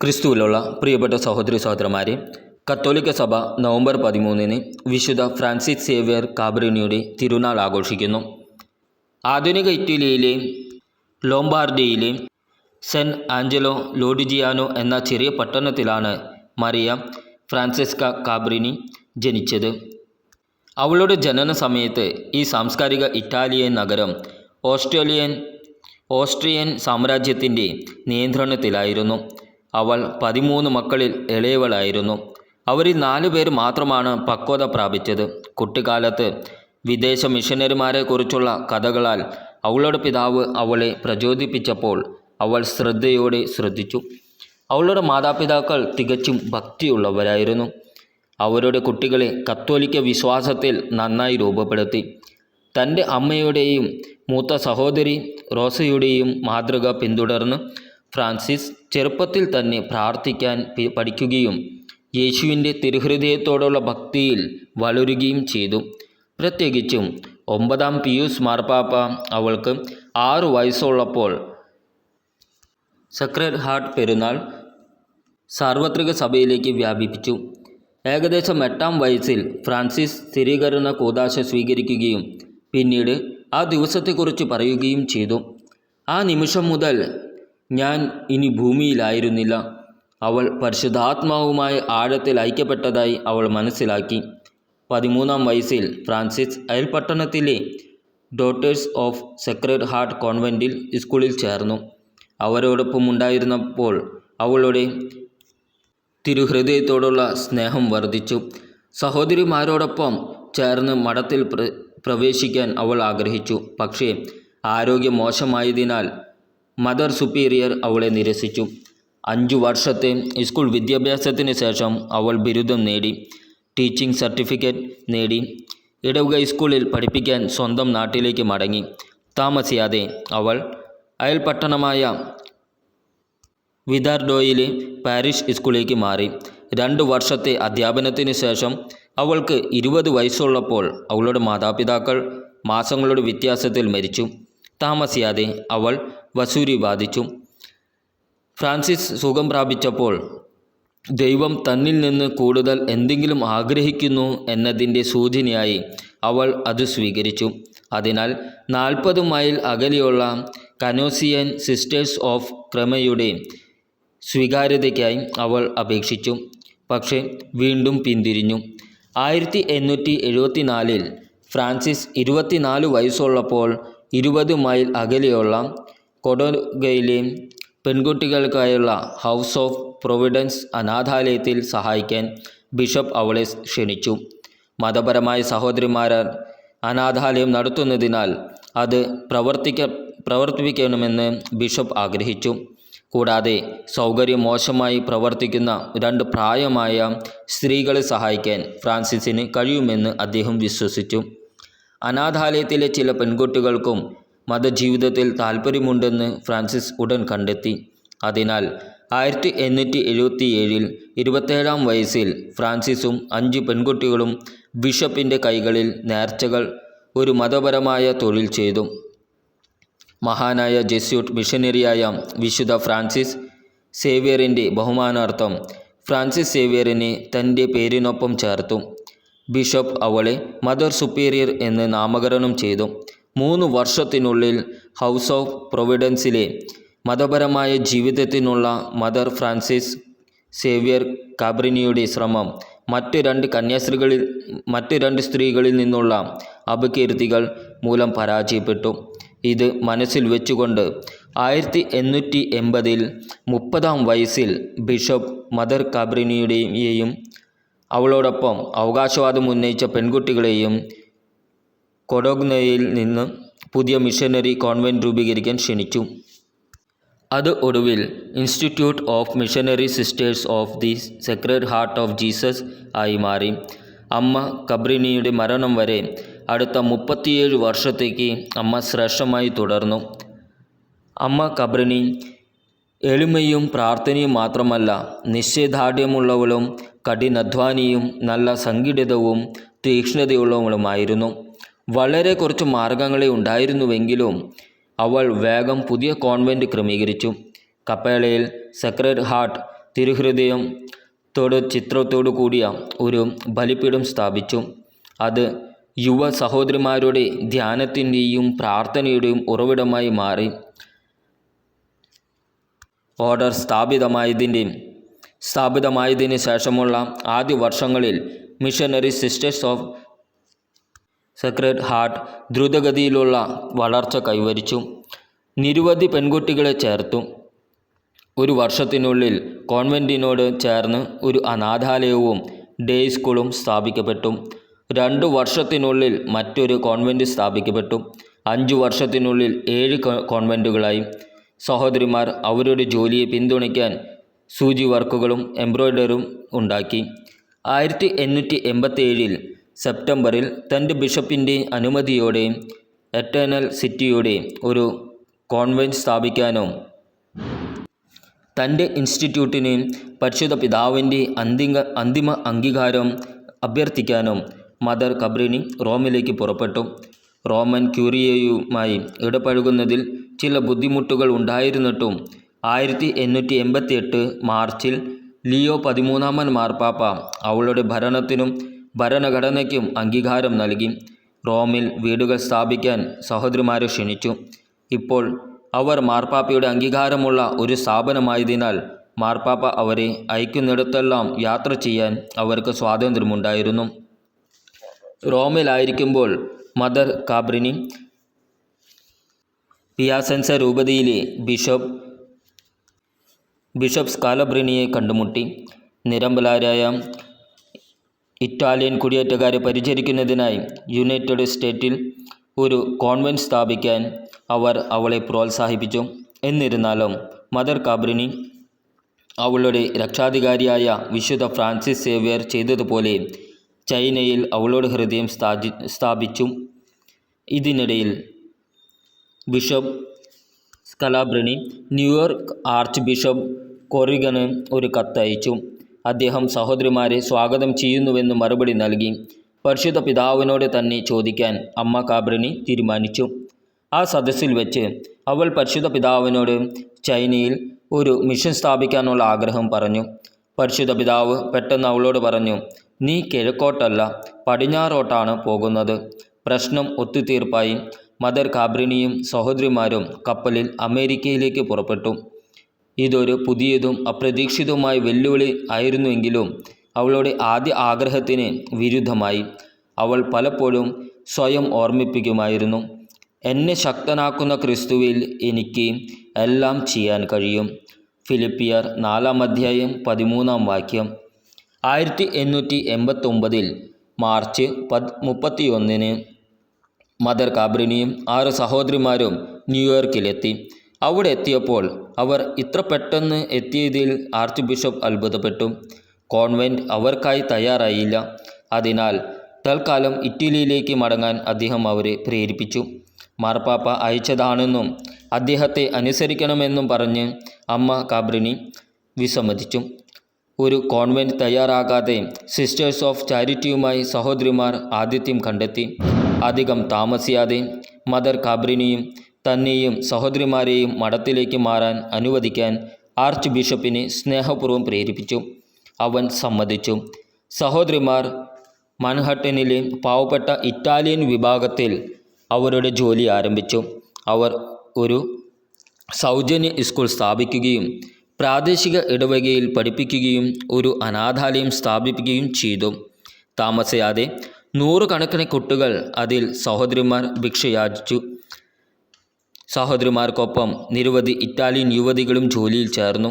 ക്രിസ്തുവിലുള്ള പ്രിയപ്പെട്ട സഹോദരി സഹോദരന്മാരെ കത്തോലിക്ക സഭ നവംബർ പതിമൂന്നിന് വിശുദ്ധ ഫ്രാൻസിസ് സേവ്യർ കാബ്രിനിയുടെ തിരുനാൾ ആഘോഷിക്കുന്നു. ആധുനിക ഇറ്റലിയിലെ ലോംബാർഡിയിലെ സെൻ ആഞ്ചലോ ലോഡിജിയാനോ എന്ന ചെറിയ പട്ടണത്തിലാണ് മറിയ ഫ്രാൻസിസ്ക കാബ്രിനി ജനിച്ചത്. അവളുടെ ജനന സമയത്ത് ഈ സാംസ്കാരിക ഇറ്റാലിയൻ നഗരം ഓസ്ട്രേലിയൻ ഓസ്ട്രിയൻ സാമ്രാജ്യത്തിന്റെ നിയന്ത്രണത്തിലായിരുന്നു. അവൾ പതിമൂന്ന് മക്കളിൽ ഇളയവളായിരുന്നു അവരിൽ നാലു പേര് മാത്രമാണ് പക്വത പ്രാപിച്ചത്. കുട്ടിക്കാലത്ത് വിദേശ മിഷനറിമാരെക്കുറിച്ചുള്ള കഥകളാൽ അവളുടെ പിതാവ് അവളെ പ്രചോദിപ്പിച്ചപ്പോൾ അവൾ ശ്രദ്ധയോടെ ശ്രദ്ധിച്ചു. അവളുടെ മാതാപിതാക്കൾ തികച്ചും ഭക്തിയുള്ളവരായിരുന്നു. അവരുടെ കുട്ടികളെ കത്തോലിക്ക വിശ്വാസത്തിൽ നന്നായി രൂപപ്പെടുത്തി. തന്റെ അമ്മയുടെയും മൂത്ത സഹോദരി റോസയുടെയും മാതൃക പിന്തുടർന്ന് ഫ്രാൻസിസ് ചെറുപ്പത്തിൽ തന്നെ പ്രാർത്ഥിക്കാൻ പഠിക്കുകയും യേശുവിന്റെ തിരുഹൃദയത്തോടുള്ള ഭക്തിയിൽ വളരുകയും ചെയ്തു. പ്രത്യേകിച്ചും ഒമ്പതാം പിയൂസ് മാർപ്പാപ്പ അവൾക്ക് ആറു വയസ്സുള്ളപ്പോൾ സക്രഡ് ഹാർട്ട് പെരുന്നാൾ സാർവത്രിക സഭയിലേക്ക് വ്യാപിപ്പിച്ചു. ഏകദേശം എട്ടാം വയസ്സിൽ ഫ്രാൻസിസ് സ്ഥിരീകരണ കൂതാശ സ്വീകരിക്കുകയും പിന്നീട് ആ ദിവസത്തെക്കുറിച്ച് പറയുകയും ചെയ്തു. ആ നിമിഷം മുതൽ ഞാൻ ഇനി ഭൂമിയിലായിരുന്നില്ല. അവൾ പരിശുദ്ധാത്മാവുമായി ആഴത്തിൽ ഐക്യപ്പെട്ടതായി അവൾ മനസ്സിലാക്കി. പതിമൂന്നാം വയസ്സിൽ ഫ്രാൻസിസ് അയൽപട്ടണത്തിലെ ഡോട്ടേഴ്സ് ഓഫ് സെക്രഡ് ഹാർട്ട് കോൺവെന്റിൽ സ്കൂളിൽ ചേർന്നു. അവരോടൊപ്പം ഉണ്ടായിരുന്നപ്പോൾ അവളുടെ തിരുഹൃദയത്തോടുള്ള സ്നേഹം വർദ്ധിച്ചു. സഹോദരിമാരോടൊപ്പം ചേർന്ന് മഠത്തിൽ പ്ര പ്രവേശിക്കാൻ അവൾ ആഗ്രഹിച്ചു. പക്ഷേ ആരോഗ്യം മോശമായതിനാൽ മദർ സുപ്പീരിയർ അവളെ നിരസിച്ചു. അഞ്ചു വർഷത്തെ സ്കൂൾ വിദ്യാഭ്യാസത്തിന് ശേഷം അവൾ ബിരുദം നേടി ടീച്ചിങ് സർട്ടിഫിക്കറ്റ് നേടി ഇടവുക സ്കൂളിൽ പഠിപ്പിക്കാൻ സ്വന്തം നാട്ടിലേക്ക് മടങ്ങി. താമസിയാതെ അവൾ അയൽപട്ടണമായ വിദാർഡോയിലെ പാരിഷ് സ്കൂളിലേക്ക് മാറി. രണ്ട് വർഷത്തെ അധ്യാപനത്തിന് ശേഷം അവൾക്ക് ഇരുപത് വയസ്സുള്ളപ്പോൾ അവളുടെ മാതാപിതാക്കൾ മാസങ്ങളുടെ വ്യത്യാസത്തിൽ മരിച്ചു. താമസിയാതെ അവൾ വസൂരി ബാധിച്ചു. ഫ്രാൻസിസ് സുഖം പ്രാപിച്ചപ്പോൾ ദൈവം തന്നിൽ നിന്ന് കൂടുതൽ എന്തെങ്കിലും ആഗ്രഹിക്കുന്നു എന്നതിന്റെ സൂചനയായി അവൾ അത് സ്വീകരിച്ചു. അതിനാൽ നാൽപ്പത് മൈൽ അകലെയുള്ള കനോസിയൻ സിസ്റ്റേഴ്സ് ഓഫ് ക്രമയുടെ സ്വീകാര്യതയ്ക്കായി അവൾ അപേക്ഷിച്ചു. പക്ഷേ വീണ്ടും പിന്തിരിഞ്ഞു. ആയിരത്തി എണ്ണൂറ്റി എഴുപത്തിനാലിൽ ഫ്രാൻസിസ് ഇരുപത്തിനാല് വയസ്സുള്ളപ്പോൾ ഇരുപത് മൈൽ അകലെയുള്ള കൊഡോഗയിലെ പെൺകുട്ടികൾക്കായുള്ള ഹൗസ് ഓഫ് പ്രൊവിഡൻസ് അനാഥാലയത്തിൽ സഹായിക്കാൻ ബിഷപ്പ് അവളെ ക്ഷണിച്ചു. മതപരമായ സഹോദരിമാർ അനാഥാലയം നടത്തുന്നതിനാൽ അത് പ്രവർത്തിക്ക പ്രവർത്തിപ്പിക്കണമെന്ന് ബിഷപ്പ് ആഗ്രഹിച്ചു. കൂടാതെ സൗകര്യം മോശമായി പ്രവർത്തിക്കുന്ന രണ്ട് പ്രായമായ സ്ത്രീകളെ സഹായിക്കാൻ ഫ്രാൻസിസിന് കഴിയുമെന്ന് അദ്ദേഹം വിശ്വസിച്ചു. അനാഥാലയത്തിലെ ചില പെൺകുട്ടികൾക്കും മതജീവിതത്തിൽ താൽപ്പര്യമുണ്ടെന്ന് ഫ്രാൻസിസ് ഉടൻ കണ്ടെത്തി. അതിനാൽ ആയിരത്തി എണ്ണൂറ്റി എഴുപത്തി ഏഴിൽ ഇരുപത്തേഴാം വയസ്സിൽ ഫ്രാൻസിസും അഞ്ച് പെൺകുട്ടികളും ബിഷപ്പിന്റെ കൈകളിൽ നേർച്ചകൾ ഒരു മതപരമായ തൊഴിൽ ചെയ്തു. മഹാനായ ജെസ്യൂട്ട് മിഷനറിയായ വിശുദ്ധ ഫ്രാൻസിസ് സേവിയറിന്റെ ബഹുമാനാർത്ഥം ഫ്രാൻസിസ് സേവിയറിനെ തന്റെ പേരിനൊപ്പം ചേർത്തു. ബിഷപ്പ് അവളെ മദർ സുപ്പീരിയർ എന്ന് നാമകരണം ചെയ്തു. മൂന്ന് വർഷത്തിനുള്ളിൽ ഹൗസ് ഓഫ് പ്രൊവിഡൻസിലെ മതപരമായ ജീവിതത്തിനുള്ള മദർ ഫ്രാൻസിസ് സേവ്യർ കാബ്രിനിയുടെ ശ്രമം മറ്റ് രണ്ട് കന്യാസ്ത്രീകളിൽ മറ്റ് രണ്ട് സ്ത്രീകളിൽ നിന്നുള്ള അപകീർത്തികൾ മൂലം പരാജയപ്പെട്ടു. ഇത് മനസ്സിൽ വെച്ചുകൊണ്ട് ആയിരത്തി എണ്ണൂറ്റി എൺപതിൽ മുപ്പതാം വയസ്സിൽ ബിഷപ്പ് മദർ കാബ്രിനിയുടെയും അവളോടൊപ്പം അവകാശവാദം ഉന്നയിച്ച പെൺകുട്ടികളെയും കൊഡോഗ്നയിൽ നിന്ന് പുതിയ മിഷനറി കോൺവെന്റ് രൂപീകരിക്കാൻ ക്ഷണിച്ചു. അത് ഒടുവിൽ institute of missionary sisters of the sacred heart of Jesus ആയി മാറി. അമ്മ കബ്രിനിയുടെ മരണം വരെ അടുത്ത മുപ്പത്തിയേഴ് വർഷത്തേക്ക് അമ്മ ശ്രേഷ്ഠമായി തുടർന്നു. അമ്മ കബ്രിനി എളിമയും പ്രാർത്ഥനയും മാത്രമല്ല നിശ്ചയദാർഢ്യമുള്ളവളും കഠിനാധ്വാനിയും നല്ല സംഘടിതവും തീക്ഷ്ണതയുള്ളവളുമായിരുന്നു. വളരെ കുറച്ച് മാർഗങ്ങളെ ഉണ്ടായിരുന്നുവെങ്കിലും അവൾ വേഗം പുതിയ കോൺവെന്റ് ക്രമീകരിച്ചു. കപ്പേളയിൽ സെക്രട്ട് ഹാർട്ട് തിരുഹൃദയം ത്തോട് ചിത്രത്തോടു കൂടിയ ഒരു ബലിപീഠം സ്ഥാപിച്ചു. അത് യുവ സഹോദരിമാരുടെ ധ്യാനത്തിന്റെയും പ്രാർത്ഥനയുടെയും ഉറവിടമായി മാറി. ഓർഡർ സ്ഥാപിതമായതിന്റെ സ്ഥാപിതമായതിന് ശേഷമുള്ള ആദ്യ വർഷങ്ങളിൽ missionary sisters of sacred heart ദ്രുതഗതിയിലുള്ള വളർച്ച കൈവരിച്ചു. നിരവധി പെൺകുട്ടികളെ ചേർത്തു. ഒരു വർഷത്തിനുള്ളിൽ കോൺവെന്റിനോട് ചേർന്ന് ഒരു അനാഥാലയവും ഡേ സ്കൂളും സ്ഥാപിക്കപ്പെട്ടു. രണ്ടു വർഷത്തിനുള്ളിൽ മറ്റൊരു കോൺവെന്റ് സ്ഥാപിക്കപ്പെട്ടു. അഞ്ചു വർഷത്തിനുള്ളിൽ ഏഴ് കോൺവെന്റുകളായി സഹോദരിമാർ അവരുടെ ജോലിയെ പിന്തുണയ്ക്കാൻ സൂചി വർക്കുകളും എംബ്രോയ്ഡറും ഉണ്ടാക്കി. ആയിരത്തി എണ്ണൂറ്റി എൺപത്തേഴിൽ സെപ്റ്റംബറിൽ തന്റെ ബിഷപ്പിന്റെ അനുമതിയോടെ എറ്റേണൽ സിറ്റിയുടെ ഒരു കോൺവെന്റ് സ്ഥാപിക്കാനും തന്റെ ഇൻസ്റ്റിറ്റ്യൂട്ടിന് പരിശുദ്ധ പിതാവിന്റെ അന്തിമ അന്തിമ അംഗീകാരം അഭ്യർത്ഥിക്കാനും മദർ കബ്രിനി റോമിലേക്ക് പുറപ്പെട്ടു. റോമൻ ക്യൂറിയയുമായി ഇടപഴകുന്നതിൽ ചില ബുദ്ധിമുട്ടുകൾ ഉണ്ടായിരുന്നിട്ടും ആയിരത്തി എണ്ണൂറ്റി എൺപത്തി എട്ട് മാർച്ചിൽ ലിയോ പതിമൂന്നാമൻ മാർപ്പാപ്പ അവളുടെ ഭരണത്തിനും ഭരണഘടനയ്ക്കും അംഗീകാരം നൽകി. റോമിൽ വീടുകൾ സ്ഥാപിക്കാൻ സഹോദരിമാരെ ക്ഷണിച്ചു. ഇപ്പോൾ അവർ മാർപ്പാപ്പയുടെ അംഗീകാരമുള്ള ഒരു സ്ഥാപനമായതിനാൽ മാർപ്പാപ്പ അവരെ അയക്കുന്നിടത്തെല്ലാം യാത്ര ചെയ്യാൻ അവർക്ക് സ്വാതന്ത്ര്യമുണ്ടായിരുന്നു. റോമിലായിരിക്കുമ്പോൾ മദർ കാബ്രിനി പിയാസൻസ രൂപതയിലെ ബിഷപ്പ് ബിഷപ്പ് സ്കാലബ്രിനിയെ കണ്ടുമുട്ടി. നിരമ്പലാരായ ഇറ്റാലിയൻ കുടിയേറ്റക്കാരെ പരിചരിക്കുന്നതിനായി യുണൈറ്റഡ് സ്റ്റേറ്റിൽ ഒരു കോൺവെന്റ് സ്ഥാപിക്കാൻ അവർ അവളെ പ്രോത്സാഹിപ്പിച്ചു. എന്നിരുന്നാലും മദർ കാബ്രിനി അവളുടെ രക്ഷാധികാരിയായ വിശുദ്ധ ഫ്രാൻസിസ് സേവ്യർ ചെയ്തതുപോലെ ചൈനയിൽ അവളോട് ഹൃദയം സ്ഥാപി സ്ഥാപിച്ചു. ഇതിനിടയിൽ bishop Scalabrini New York archbishop കൊറിഗന് ഒരു കത്തയച്ചു. അദ്ദേഹം സഹോദരിമാരെ സ്വാഗതം ചെയ്യുന്നുവെന്ന് മറുപടി നൽകി. പരിശുദ്ധ പിതാവിനോട് തന്നെ ചോദിക്കാൻ അമ്മ കാബ്രിനി തീരുമാനിച്ചു. ആ സദസ്സിൽ വെച്ച് അവൾ പരിശുദ്ധ പിതാവിനോട് ചൈനയിൽ ഒരു മിഷൻ സ്ഥാപിക്കാനുള്ള ആഗ്രഹം പറഞ്ഞു. പരിശുദ്ധ പിതാവ് പെട്ടെന്ന് അവളോട് പറഞ്ഞു നീ കിഴക്കോട്ടല്ല പടിഞ്ഞാറോട്ടാണ് പോകുന്നത്. പ്രശ്നം ഒത്തുതീർപ്പായി. മദർ കാബ്രിനിയും സഹോദരിമാരും കപ്പലിൽ അമേരിക്കയിലേക്ക് പുറപ്പെട്ടു. ഇതൊരു പുതിയതും അപ്രതീക്ഷിതവുമായ വെല്ലുവിളി ആയിരുന്നുവെങ്കിലും അവളുടെ ആദ്യ ആഗ്രഹത്തിന് വിരുദ്ധമായി. അവൾ പലപ്പോഴും സ്വയം ഓർമ്മിപ്പിക്കുമായിരുന്നു. എന്നെ ശക്തനാക്കുന്ന ക്രിസ്തുവിൽ എനിക്ക് എല്ലാം ചെയ്യാൻ കഴിയും. ഫിലിപ്പിയർ നാലാം അധ്യായം പതിമൂന്നാം വാക്യം. ആയിരത്തി എണ്ണൂറ്റി എൺപത്തൊമ്പതിൽ മാർച്ച് പത് മുപ്പത്തിയൊന്നിന് മദർ കാബ്രിനിയും ആറ് സഹോദരിമാരും ന്യൂയോർക്കിലെത്തി. അവിടെ എത്തിയപ്പോൾ അവർ ഇത്ര പെട്ടെന്ന് എത്തിയതിൽ ആർച്ച് ബിഷപ്പ് അത്ഭുതപ്പെട്ടു. കോൺവെന്റ് അവർക്കായി തയ്യാറായില്ല. അതിനാൽ തൽക്കാലം ഇറ്റലിയിലേക്ക് മടങ്ങാൻ അദ്ദേഹം അവരെ പ്രേരിപ്പിച്ചു. മാർപ്പാപ്പ അയച്ചതാണെന്നും അദ്ദേഹത്തെ അനുസരിക്കണമെന്നും പറഞ്ഞ് അമ്മ കാബ്രിനി വിസമ്മതിച്ചു. ഒരു കോൺവെന്റ് തയ്യാറാകാതെ സിസ്റ്റേഴ്സ് ഓഫ് ചാരിറ്റിയുമായി സഹോദരിമാർ ആതിഥ്യം കണ്ടെത്തി. അധികം താമസിയാതെ മദർ കാബ്രിനിയും തന്നെയും സഹോദരിമാരെയും മഠത്തിലേക്ക് മാറാൻ അനുവദിക്കാൻ ആർച്ച് ബിഷപ്പിനെ സ്നേഹപൂർവം പ്രേരിപ്പിച്ചു. അവൻ സമ്മതിച്ചു. സഹോദരിമാർ മൻഹട്ടനിലെ പാവപ്പെട്ട ഇറ്റാലിയൻ വിഭാഗത്തിൽ അവരുടെ ജോലി ആരംഭിച്ചു. അവർ ഒരു സൗജന്യ സ്കൂൾ സ്ഥാപിക്കുകയും പ്രാദേശിക ഇടവകയിൽ പഠിപ്പിക്കുകയും ഒരു അനാഥാലയം സ്ഥാപിക്കുകയും ചെയ്തു. താമസിയാതെ നൂറുകണക്കിന് കുട്ടികൾ അതിൽ സഹോദരിമാർ ഭിക്ഷയാചിച്ചു. സഹോദരിമാർക്കൊപ്പം നിരവധി ഇറ്റാലിയൻ യുവതികളും ജോലിയിൽ ചേർന്നു.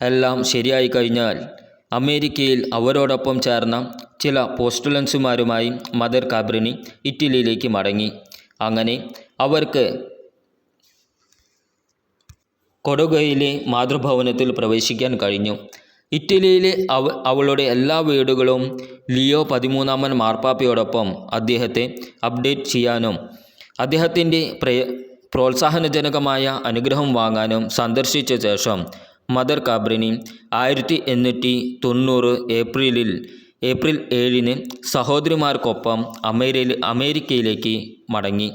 എല്ലാം ശരിയായി കഴിഞ്ഞാൽ അമേരിക്കയിൽ അവരോടൊപ്പം ചേർന്ന ചില പോസ്റ്റുലൻസുമാരുമായി മദർ കാബ്രിനി ഇറ്റലിയിലേക്ക് മടങ്ങി. അങ്ങനെ അവർക്ക് കൊടുകയിലെ മാതൃഭവനത്തിൽ പ്രവേശിക്കാൻ കഴിഞ്ഞു. ഇറ്റലിയിലെ അവ അവളുടെ എല്ലാ വീടുകളും ലിയോ പതിമൂന്നാമൻ മാർപ്പാപ്പയോടൊപ്പം അദ്ദേഹത്തെ അപ്ഡേറ്റ് ചെയ്യാനും അദ്ദേഹത്തിന്റെ പ്രയ പ്രോത്സാഹനജനകമായ അനുഗ്രഹം വാങ്ങാനും സന്ദർശിച്ച ശേഷം മദർ കാബ്രിനി ആയിരത്തി എണ്ണൂറ്റി തൊണ്ണൂറ് ഏപ്രിലിൽ ഏപ്രിൽ ഏഴിന് സഹോദരിമാർക്കൊപ്പം അമേരിയിൽ അമേരിക്കയിലേക്ക് മടങ്ങി.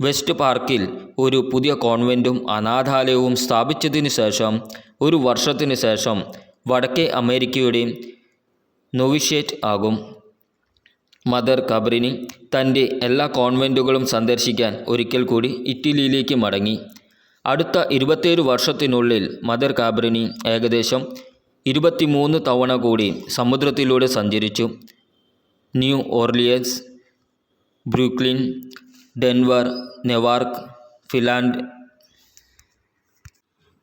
വെസ്റ്റ് പാർക്കിൽ ഒരു പുതിയ കോൺവെന്റും അനാഥാലയവും സ്ഥാപിച്ചതിന് ശേഷം ഒരു വർഷത്തിന് ശേഷം വടക്കേ അമേരിക്കയുടെ നൊവിഷ്യേറ്റ് ആകും. മദർ കബറിനി തന്റെ എല്ലാ കോൺവെന്റുകളും സന്ദർശിക്കാൻ ഒരിക്കൽ കൂടി ഇറ്റലിയിലേക്ക് മടങ്ങി. അടുത്ത ഇരുപത്തേഴ് വർഷത്തിനുള്ളിൽ മദർ കാബറിനി ഏകദേശം ഇരുപത്തിമൂന്ന് തവണ കൂടി സമുദ്രത്തിലൂടെ സഞ്ചരിച്ചു. New Orleans Brooklyn Denver Newark ഫിലാൻഡ്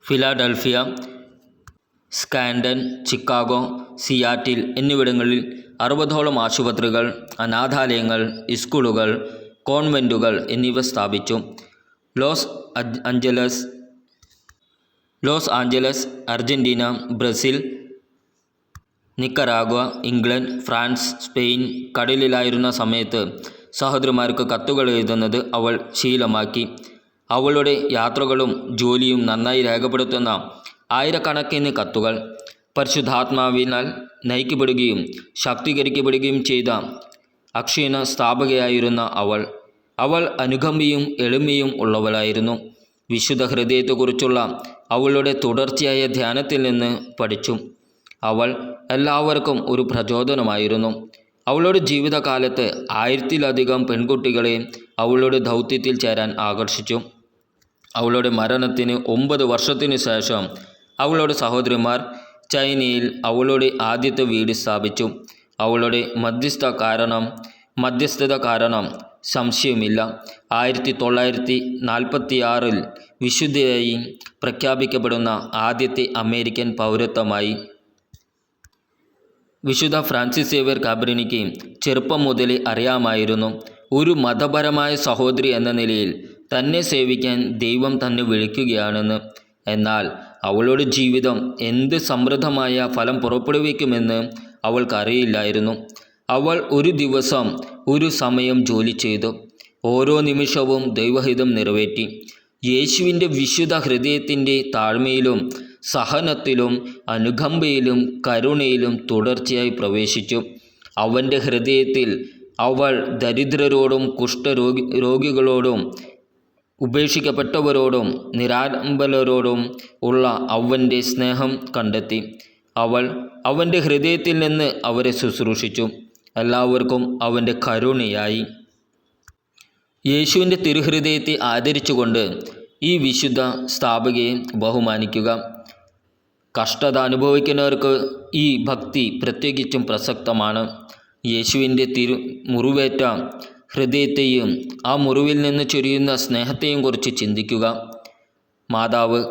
Philadelphia Scranton Chicago Seattle എന്നിവിടങ്ങളിൽ അറുപതോളം ആശുപത്രികൾ അനാഥാലയങ്ങൾ സ്കൂളുകൾ കോൺവെന്റുകൾ എന്നിവ സ്ഥാപിച്ചു. Los Angeles Los Angeles Argentina Brazil Nicaragua England France Spain കടലിലായിരുന്ന സമയത്ത് സഹോദരിമാർക്ക് കത്തുകൾ എഴുതുന്നത് അവൾ ശീലമാക്കി. അവളുടെ യാത്രകളും ജോലിയും നന്നായി രേഖപ്പെടുത്തുന്ന ആയിരക്കണക്കിന് കത്തുകൾ. പരിശുദ്ധാത്മാവിനാൽ നയിക്കപ്പെടുകയും ശാക്തീകരിക്കപ്പെടുകയും ചെയ്ത അക്ഷീണ സ്ഥാപകയായിരുന്ന അവൾ അവൾ അനുകമ്പയും എളിമയും ഉള്ളവളായിരുന്നു. വിശുദ്ധ ഹൃദയത്തെക്കുറിച്ചുള്ള അവളുടെ തുടർച്ചയായ ധ്യാനത്തിൽ നിന്ന് പഠിച്ചു. അവൾ എല്ലാവർക്കും ഒരു പ്രചോദനമായിരുന്നു. അവളുടെ ജീവിതകാലത്ത് ആയിരത്തിലധികം പെൺകുട്ടികളെ അവളുടെ ദൗത്യത്തിൽ ചേരാൻ ആകർഷിച്ചു. അവളുടെ മരണത്തിന് ഒമ്പത് വർഷത്തിന് ശേഷം അവളുടെ സഹോദരിമാർ ചൈനയിൽ അവളുടെ ആദ്യത്തെ വീട് സ്ഥാപിച്ചു. അവളുടെ മധ്യസ്ഥ കാരണം മധ്യസ്ഥത കാരണം സംശയമില്ല ആയിരത്തി തൊള്ളായിരത്തി നാൽപ്പത്തി ആറിൽ വിശുദ്ധയായി പ്രഖ്യാപിക്കപ്പെടുന്ന ആദ്യത്തെ അമേരിക്കൻ പൗരത്വമായി. വിശുദ്ധ ഫ്രാൻസിസ് സേവ്യർ കാബ്രിനിക്ക് ചെറുപ്പം മുതലേ അറിയാമായിരുന്നു. ഒരു മതപരമായ സഹോദരി എന്ന നിലയിൽ തന്നെ സേവിക്കാൻ ദൈവം തന്നെ വിളിക്കുകയാണെന്ന്. എന്നാൽ അവളുടെ ജീവിതം എന്ത് സമൃദ്ധമായ ഫലം പുറപ്പെടുവിക്കുമെന്ന് അവൾക്കറിയില്ലായിരുന്നു. അവൾ ഒരു ദിവസം ഒരു സമയം ജോലി ചെയ്തു. ഓരോ നിമിഷവും ദൈവഹിതം നിറവേറ്റി. യേശുവിന്റെ വിശുദ്ധ ഹൃദയത്തിന്റെ താഴ്മയിലും സഹനത്തിലും അനുകമ്പയിലും കരുണയിലും തുടർച്ചയായി പ്രവേശിച്ചു. അവന്റെ ഹൃദയത്തിൽ അവൾ ദരിദ്രരോടും കുഷ്ഠരോഗി രോഗികളോടും ഉപേക്ഷിക്കപ്പെട്ടവരോടും നിരാലംബലരോടും ഉള്ള അവന്റെ സ്നേഹം കണ്ടെത്തി. അവൾ അവന്റെ ഹൃദയത്തിൽ നിന്ന് അവരെ ശുശ്രൂഷിച്ചു. എല്ലാവർക്കും അവന്റെ കരുണയായി. യേശുവിന്റെ തിരുഹൃദയത്തെ ആദരിച്ചുകൊണ്ട് ഈ വിശുദ്ധ സ്ഥാപകയെ ബഹുമാനിക്കുക. കഷ്ടത അനുഭവിക്കുന്നവർക്ക് ഈ ഭക്തി പ്രത്യേകിച്ചും പ്രസക്തമാണ്. യേശുവിന്റെ തിരു മുറിവേറ്റ ഹൃദയത്തെയും ആ മുറിവിൽ നിന്ന് ചൊരിയുന്ന സ്നേഹത്തെയും കുറിച്ച് ചിന്തിക്കുക. മാതാവ്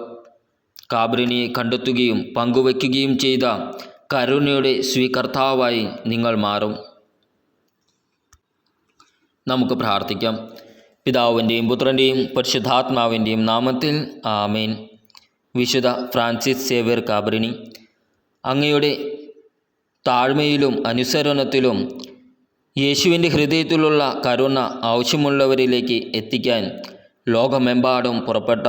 കാബ്രിനിയെ കണ്ടെത്തുകയും പങ്കുവയ്ക്കുകയും ചെയ്ത കരുണയുടെ സ്വീകർത്താവായി നിങ്ങൾ മാറും. നമുക്ക് പ്രാർത്ഥിക്കാം. പിതാവിന്റെയും പുത്രന്റെയും പരിശുദ്ധാത്മാവിന്റെയും നാമത്തിൽ ആമേൻ. വിശുദ്ധ ഫ്രാൻസിസ് സേവ്യർ കാബ്രിനി അങ്ങയുടെ താഴ്മയിലും അനുസരണത്തിലും യേശുവിന്റെ ഹൃദയത്തിലുള്ള കരുണ ആവശ്യമുള്ളവരിലേക്ക് എത്തിക്കാൻ ലോകമെമ്പാടും പുറപ്പെട്ട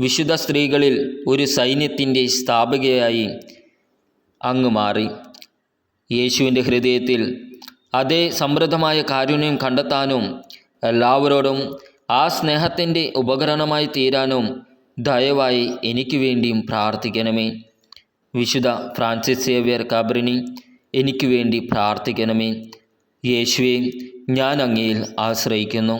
വിശുദ്ധ സ്ത്രീകളിൽ ഒരു സൈന്യത്തിന്റെ സ്ഥാപകയായി അങ്ങ് മാറി. യേശുവിന്റെ ഹൃദയത്തിൽ അതേ സമൃദ്ധമായ കാരുണ്യം കണ്ടെത്താനും എല്ലാവരോടും ആ സ്നേഹത്തിന്റെ ഉപകരണമായി തീരാനും ദയവായി എനിക്ക് വേണ്ടിയും പ്രാർത്ഥിക്കണമേ. വിശുദ്ധ ഫ്രാൻസിസ് സേവ്യർ കാബ്രിനി എനിക്ക് വേണ്ടി പ്രാർത്ഥിക്കണമേ. യേശുവെ ഞാൻ അങ്ങയിൽ ആശ്രയിക്കുന്നു.